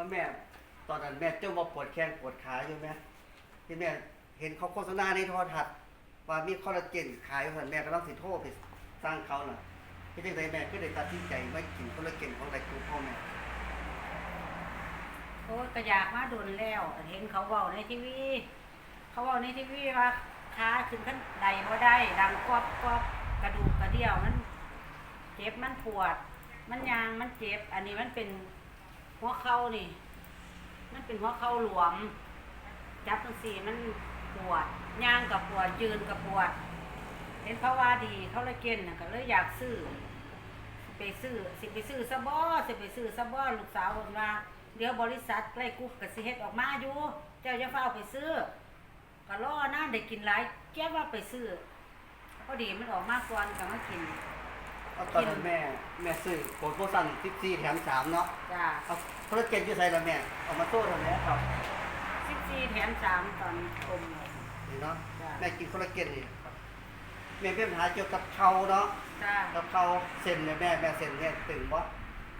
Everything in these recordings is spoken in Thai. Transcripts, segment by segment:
ว่าแม่ ตอนนั้นแม่เจ้าว่าปวดแข้งปวดขาอยู่ไหมที่แม่เห็นเขาโฆษณาในโทรทัศน์ว่ามีคอลลาเจนขายอยู่หันแม่ก็ต้องสิโทรไปสร้างเขาน่ะที่จังไดแม่ก็เลยตัดสินใจไม่กินคอลลาเจนของไรคูพ่อแม่โอ้ก็อยากมาโดนแล้วเห็นเขาเว้าในทีวีเขาเว้าในทีวีว่าขาขึ้นขั้นใดบ่ได้ ดังกรอบกรอบกระดูกกระเดี่ยวมันเจ็บมันปวด มันยางมันเจ็บ อันนี้มันเป็น หัวเข่านี่ มันเป็นหัวเข่าหลวม จับทั้งสี่มันปวดย่างกับปวดยืนกับปวด เห็นเพราะว่าดีเขาเลยเกินน่ะก็เลยอยากซื้อไปซื้อสิไปซื้อซะบ่สิไปซื้อซะบ่ลูกสาวผมว่าเดี๋ยวบริษัทใกล้กุ๊กก็สิเฮ็ดออกมาอยู่ เจ้าจะเฝ้าไปซื้อก็รอนะได้กินหลายแก้ว่าไปซื้อพอดีมันออกมาก่อนก็มากิน เอาตอนนั้นแม่แม่ซื้อโปรโมชั่น14แถม3เนาะจ้าเอาคอลลาเจนอยู่ใส่ละแม่เอามาโซ่ทำแล้วครับ14แถม3ตอนอมนี่เนาะจ้าแม่กินคอลลาเจนนี่ครับแม่เป็นปัญหาเกี่ยวกับเข่าเนาะจ้ากับเข่าเส้นเนี่ยแม่แม่เส้นเนี่ยตึงบ่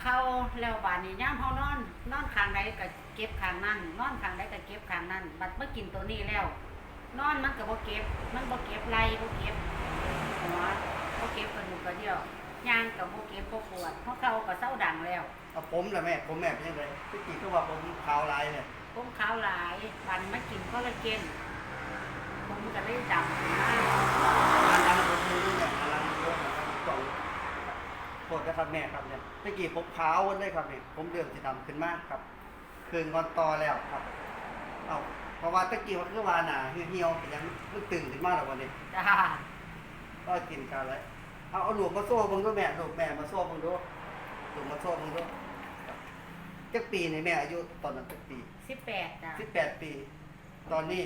เข้าแล้วบาดนี้ย่ามเฮานอน นอนข้างใดก็เก็บข้างนั้นนอนข้างใดก็เก็บข้างนั้นบัดเมื่อกินตัวนี้แล้ว นอนมันก็บ่เก็บ มันบ่เก็บไหล่บ่เก็บหัวบ่เก็บกระดูกกระเดี่ยว ย่างก็บ่เก็บบ่ปวดเพราะเขาก็เศร้าดังแล้วเอาผมล่ะแม่ผมแม่เป็นยังไงที่กี่ก็ว่าผมขาวลายเนี่ยผมขาวหลายบันมากินคอลลาเจนผมก็เลยดำขึ้นมาอันนั้นผมดูนี่เนี่ยอันนั้นเยอะนะครับสองโทษนะครับแม่ครับเนี่ยที่กี่ผมขาววันเลยครับเนี่ยผมเดือดสีดำขึ้นมากครับคืนงอนตอแล้วครับเอาเพราะว่าตะกี้ว่าคือว่าหนาเหี่ยวๆแต่ยังมันตึงขึ้นมากแล้ววันนี้จ้าก็กินกันเลย เอาเอาหลวงมาโซ่มึงด้วยแม่หลวงแม่มาโซ่มึงด้วยหลวงมาโซ่มึงด้วยจักปีในแม่อายุตอนนั้นจักปีสิบแปดจ้าสิบแปดปี ตอนนี้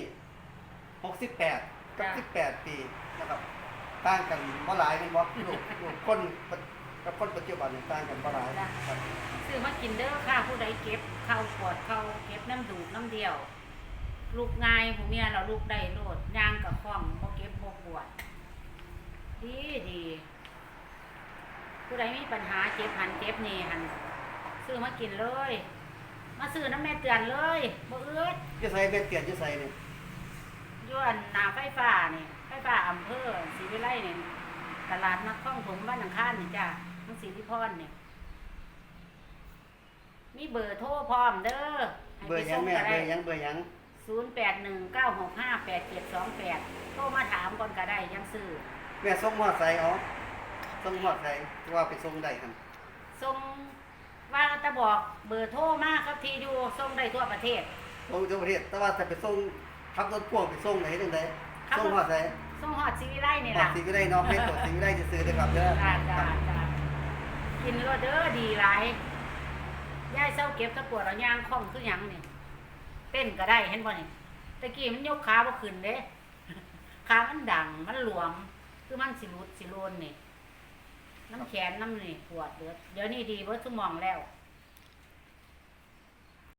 หกสิบแปดกับจ้ะ สิบแปดปีนะครับต่างกันบ่หลายเป็นบ่ลูกลูกคนกับคนปัจจุบันนี่ต่างกันบ่หลายครับ ซื้อมากินเด้อค่ะผู้ใดเก็บเข้าปวดเข้าเก็บน้ำดูดน้ำเดียว ลูกง่ายผู้เมียเราลูกได้โลดย่างกับคล้องบ่เก็บบ่ปวด ดีดี ผู้ใดมีปัญหาเจ็บหันเจ็บนี่หันซื้อมากินเลย มาซื้อน้ำแม่เตือนเลยบ่เอื้อจะใส่เป็นเตียนจะใส่เนี่ยย้อนหนาไฟฟ้านี่ไฟฟ้าอำเภอศรีวิไลนี่ตลาดนักข้องผมบ้านหนังคานนี่จ้ะมันศรีที่พรนี่มีเบอร์โทรพร้อมเด้อให้เบอไปร์หยัส่งงแม่ก็เบได้อร์หยังเบอร์หยังศูนย์แปดหนึ่งเก้าหกห้าแปดเจ็ดสองแปดโทรมาถามก่อนก็ได้ยังซื้อแม่ส่งหอดใส่เอา ส่งหอดใส่ว่าไปส่งได้ครับส่งว่าจะบอกเบอร์โทรมาครับทีอยู่ส่งได้ทั่วประเทศส่งทั่วประเทศ แต่ว่าถ้าไปส่งขับรถพ่วงไปส่งไหนจังไดขับรถส่งหอดใส่ส่งหอดศรีวิไลนี่หอดล่ะสีวิไลเนาะให้ตรวจสีวิไลจะซื้อเด้อครับเด้อจ้าจ้าจ้ากินแล้วเด้อดีหลายยายเศร้าเก็บตะปวดเราย่างคล่องคือหยังนี่เต้นก็ได้เห็นบ่นี่ตะกี้มันยกขาบ่ขึ้นเด้ขามันดังมันหลวมคือมันสิรุดสิโลนนี่ น้ำแขนน้ำนี่ปวดเดือดเดี๋ยวนี้ดีเบิดทุกมองแล้ว